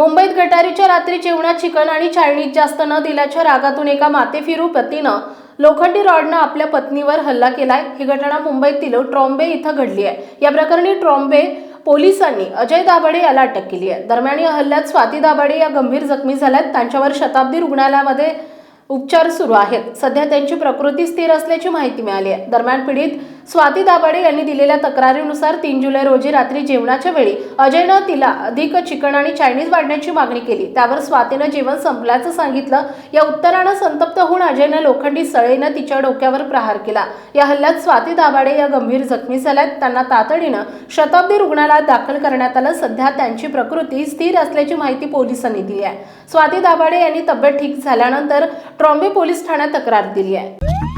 मुंबईत गटारीच्या रात्री जेवणात चिकन आणि चायनीज जास्त न दिल्याच्या रागातून एका मातेफिरू पतीनं लोखंडी रॉडनं आपल्या पत्नीवर हल्ला केलाय. ही घटना मुंबईतील ट्रॉम्बे इथं घडली आहे. या प्रकरणी ट्रॉम्बे पोलिसांनी अजय दाभाडे याला अटक केली आहे. दरम्यान या हल्ल्यात स्वाती दाभाडे या गंभीर जखमी झाल्यात. त्यांच्यावर शताब्दी रुग्णालयामध्ये उपचार सुरू आहेत. सध्या त्यांची प्रकृती स्थिर असल्याची माहिती मिळाली आहे. दरम्यान पीडित स्वाती दाभाडे यांनी दिलेल्या तक्रारीनुसार तीन जुलै रोजी रात्री जेवणाच्या वेळी अजयनं तिला अधिक चिकन आणि चायनीज वाढण्याची मागणी केली. त्यावर स्वातीनं जेवण संपल्याचं सांगितलं. या उत्तरानं संतप्त होऊन अजयनं लोखंडी सळेनं तिच्या डोक्यावर प्रहार केला. या हल्ल्यात स्वाती दाभाडे या गंभीर जखमी झाल्यात. त्यांना तातडीनं शताब्दी रुग्णालयात दाखल करण्यात आलं. सध्या त्यांची प्रकृती स्थिर असल्याची माहिती पोलिसांनी दिली आहे. स्वाती दाभाडे यांनी तब्येत ठीक झाल्यानंतर ट्रॉम्बे पोलीस ठाण्यात तक्रार दिली आहे.